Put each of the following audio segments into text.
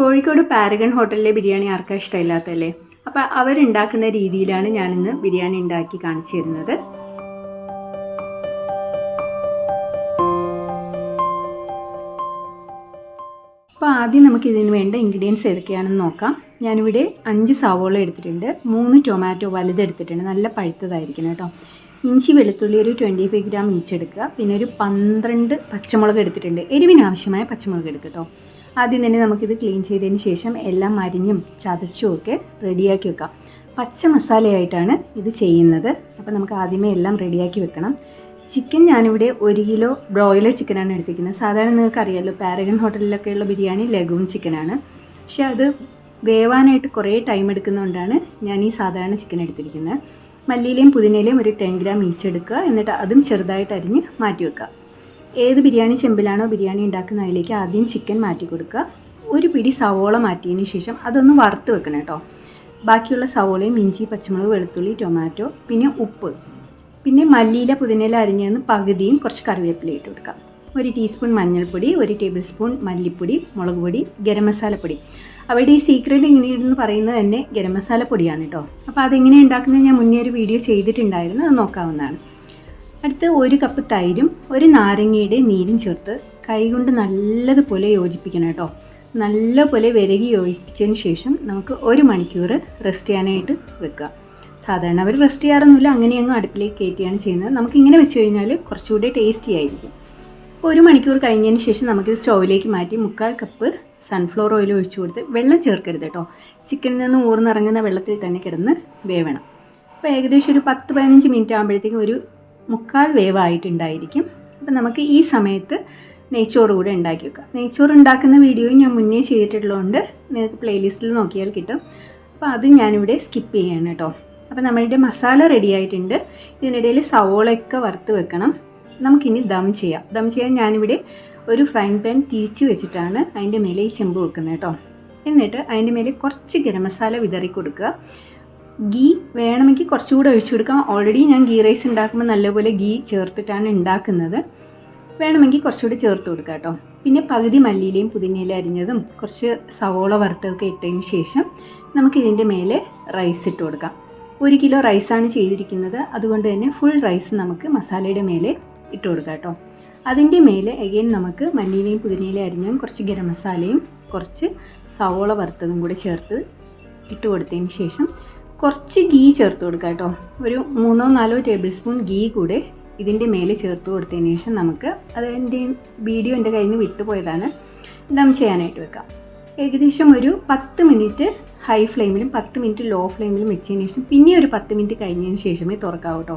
Kozhikode Paragon ഹോട്ടലിലെ ബിരിയാണി ആർക്കാ ഇഷ്ടമില്ലാത്തല്ലേ അപ്പോൾ അവരുണ്ടാക്കുന്ന രീതിയിലാണ് ഞാനിന്ന് ബിരിയാണി ഉണ്ടാക്കി കാണിച്ചു തരുന്നത്. അപ്പോൾ ആദ്യം നമുക്ക് ഇതിന് വേണ്ട ഇൻഗ്രീഡിയൻസ് ഏതൊക്കെയാണെന്ന് നോക്കാം. ഞാനിവിടെ അഞ്ച് സവോള എടുത്തിട്ടുണ്ട്. മൂന്ന് ടൊമാറ്റോ വലുതെടുത്തിട്ടുണ്ട് നല്ല പഴുത്തതായിരിക്കണം കേട്ടോ. ഇഞ്ചി വെളുത്തുള്ളി ഒരു ട്വന്റി ഫൈവ് ഗ്രാം ഈച്ച് എടുക്കുക. പിന്നെ ഒരു പന്ത്രണ്ട് പച്ചമുളക് എടുത്തിട്ടുണ്ട്. എരിവിനാവശ്യമായ പച്ചമുളക് എടുക്കുക കേട്ടോ ആദ്യം തന്നെ നമുക്കിത് ക്ലീൻ ചെയ്തതിന് ശേഷം എല്ലാം അരിഞ്ഞും ചതച്ചും ഒക്കെ റെഡിയാക്കി വെക്കാം. പച്ച മസാലയായിട്ടാണ് ഇത് ചെയ്യുന്നത്. അപ്പോൾ നമുക്ക് ആദ്യമേ എല്ലാം റെഡിയാക്കി വെക്കണം. ചിക്കൻ ഞാനിവിടെ ഒരു കിലോ ബ്രോയിലർ ചിക്കനാണ് എടുത്തിരിക്കുന്നത്. സാധാരണ നിങ്ങൾക്ക് അറിയാമല്ലോ പാരഗൺ ഹോട്ടലിലൊക്കെയുള്ള ബിരിയാണി ലഘുവും ചിക്കനാണ്. പക്ഷേ അത് വേവാനായിട്ട് കുറേ ടൈം എടുക്കുന്നതുകൊണ്ടാണ് ഞാൻ ഈ സാധാരണ ചിക്കൻ എടുത്തിരിക്കുന്നത്. മല്ലിയിലെയും പുതിനയിലെയും ഒരു ടെൻ ഗ്രാം ഈച്ചെടുക്കുക. എന്നിട്ട് അതും ചെറുതായിട്ട് അരിഞ്ഞ് മാറ്റി വെക്കുക. ഏത് ബിരിയാണി ചെമ്പിലാണോ ബിരിയാണി ഉണ്ടാക്കുന്ന അതിലേക്ക് ആദ്യം ചിക്കൻ മാറ്റി കൊടുക്കുക. ഒരു പിടി സവോള മാറ്റിയതിന് ശേഷം അതൊന്ന് വറുത്ത് വെക്കണം കേട്ടോ. ബാക്കിയുള്ള സവോളയും ഇഞ്ചി പച്ചമുളക് വെളുത്തുള്ളി ടൊമാറ്റോ പിന്നെ ഉപ്പ്. പിന്നെ മല്ലിയില പുതിനയില അരിഞ്ഞതെന്ന് പകുതിയും കുറച്ച് കറിവേപ്പില ഇട്ട് കൊടുക്കാം. ഒരു ടീസ്പൂൺ മഞ്ഞൾപ്പൊടി ഒരു ടേബിൾ സ്പൂൺ മല്ലിപ്പൊടി മുളക് പൊടി ഗരം മസാലപ്പൊടി അവരുടെ ഈ സീക്രട്ട് ഇൻഗ്രീഡിയന്റ് പറയുന്നത് തന്നെ ഗരം മസാലപ്പൊടിയാണ് കേട്ടോ. അപ്പോൾ അതെങ്ങനെ ഉണ്ടാക്കുന്നത് ഞാൻ മുന്നേ ഒരു വീഡിയോ ചെയ്തിട്ടുണ്ടായിരുന്നു. അത് നോക്കാവുന്നതാണ്. അടുത്ത് ഒരു കപ്പ് തൈരും ഒരു നാരങ്ങയുടെ നീരും ചേർത്ത് കൈകൊണ്ട് നല്ലതുപോലെ യോജിപ്പിക്കണം കേട്ടോ. നല്ലപോലെ വിരകി യോജിപ്പിച്ചതിന് ശേഷം നമുക്ക് ഒരു മണിക്കൂർ റെസ്റ്റ് ചെയ്യാനായിട്ട് വെക്കുക. സാധാരണ അവർ റെസ്റ്റ് ചെയ്യാറൊന്നുമില്ല അങ്ങനെ അങ്ങ് അടുപ്പിലേക്ക് കയറ്റിയാണ് ചെയ്യുന്നത്. നമുക്ക് ഇങ്ങനെ വെച്ച് കഴിഞ്ഞാൽ കുറച്ചുകൂടി ടേസ്റ്റി ആയിരിക്കും. അപ്പോൾ ഒരു മണിക്കൂർ കഴിഞ്ഞതിന് ശേഷം നമുക്കിത് സ്റ്റൗവിലേക്ക് മാറ്റി മുക്കാൽ കപ്പ് സൺഫ്ലവർ ഓയിൽ ഒഴിച്ചു കൊടുത്ത് വെള്ളം ചേർക്കരുത് കേട്ടോ. ചിക്കനിൽ നിന്ന് ഊർന്നിറങ്ങുന്ന വെള്ളത്തിൽ തന്നെ കിടന്ന് വേവണം. അപ്പോൾ ഏകദേശം ഒരു പത്ത് പതിനഞ്ച് മിനിറ്റ് ആകുമ്പോഴത്തേക്കും ഒരു മുക്കാൽ വേവായിട്ടുണ്ടായിരിക്കും. അപ്പം നമുക്ക് ഈ സമയത്ത് നെയ്ച്ചോറ് കൂടെ ഉണ്ടാക്കി വെക്കാം. നെയ്ച്ചോറ് ഉണ്ടാക്കുന്ന വീഡിയോയും ഞാൻ മുന്നേ ചെയ്തിട്ടുള്ളതുകൊണ്ട് നിങ്ങൾക്ക് പ്ലേലിസ്റ്റിൽ നോക്കിയാൽ കിട്ടും. അപ്പോൾ അത് ഞാനിവിടെ സ്കിപ്പ് ചെയ്യാണ് കേട്ടോ. അപ്പോൾ നമ്മളുടെ മസാല റെഡി ആയിട്ടുണ്ട്. ഇതിനിടയിൽ സവോളയൊക്കെ വറുത്ത് വെക്കണം. നമുക്കിനി ദം ചെയ്യാം. ദം ചെയ്യാൻ ഞാനിവിടെ ഒരു ഫ്രൈങ് പാൻ തിരിച്ച് വെച്ചിട്ടാണ് അതിന്റെ മേലെ ഈ ചെമ്പ് വെക്കുന്നത് കേട്ടോ. എന്നിട്ട് അതിന്റെ മേലെ കുറച്ച് ഗരം മസാല വിതറി കൊടുക്കുക ഗീ വേണമെങ്കിൽ കുറച്ചുകൂടെ ഒഴിച്ചു കൊടുക്കാം. ഓൾറെഡി ഞാൻ ഗീ റൈസ് ഉണ്ടാക്കുമ്പോൾ നല്ലപോലെ ഗീ ചേർത്തിട്ടാണ് ഉണ്ടാക്കുന്നത്. വേണമെങ്കിൽ കുറച്ചുകൂടി ചേർത്ത് കൊടുക്കാം കേട്ടോ. പിന്നെ പകുതി മല്ലിയിലയും പുതിനയിലും അരിഞ്ഞതും കുറച്ച് സവോള വറുത്തൊക്കെ ഇട്ടതിന് ശേഷം നമുക്കിതിന്റെ മേലെ റൈസ് ഇട്ട് കൊടുക്കാം. ഒരു കിലോ റൈസാണ് ചെയ്തിരിക്കുന്നത്. അതുകൊണ്ട് തന്നെ ഫുൾ റൈസ് നമുക്ക് മസാലയുടെ മേലെ ഇട്ട് കൊടുക്കാം കേട്ടോ. അതിന്റെ മേലെ അഗെയിൻ നമുക്ക് മല്ലിയിലയും പുതിനയിലയും അരിഞ്ഞതും കുറച്ച് ഗരം മസാലയും കുറച്ച് സവോള വറുത്തതും കൂടി ചേർത്ത് ഇട്ട് കൊടുത്തതിന് ശേഷം കുറച്ച് ഗീ ചേർത്ത് കൊടുക്കുക കേട്ടോ. ഒരു മൂന്നോ നാലോ ടേബിൾ സ്പൂൺ ഗീ കൂടെ ഇതിന്റെ മേലെ ചേർത്ത് കൊടുത്തതിന് ശേഷം നമുക്ക് അത് എന്റെ വീഡിയോ എന്റെ കയ്യിൽ നിന്ന് വിട്ടുപോയതാണ് ദം ചെയ്യാനായിട്ട് വെക്കാം. ഏകദേശം ഒരു പത്ത് മിനിറ്റ് ഹൈ ഫ്ലെയിമിലും പത്ത് മിനിറ്റ് ലോ ഫ്ലെയിമിലും വെച്ചതിന് ശേഷം പിന്നെ ഒരു പത്ത് മിനിറ്റ് കഴിഞ്ഞതിന് ശേഷമേ തുറക്കാവൂ കേട്ടോ.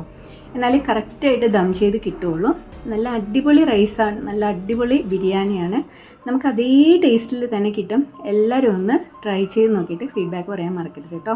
എന്നാലേ കറക്റ്റായിട്ട് ദം ചെയ്ത് കിട്ടുള്ളൂ നല്ല അടിപൊളി റൈസാണ് നല്ല അടിപൊളി ബിരിയാണിയാണ് നമുക്ക് അതേ ടേസ്റ്റിൽ തന്നെ കിട്ടും. എല്ലാവരും ഒന്ന് ട്രൈ ചെയ്ത് നോക്കിയിട്ട് ഫീഡ്ബാക്ക് പറയാൻ മറക്കരുത് കേട്ടോ.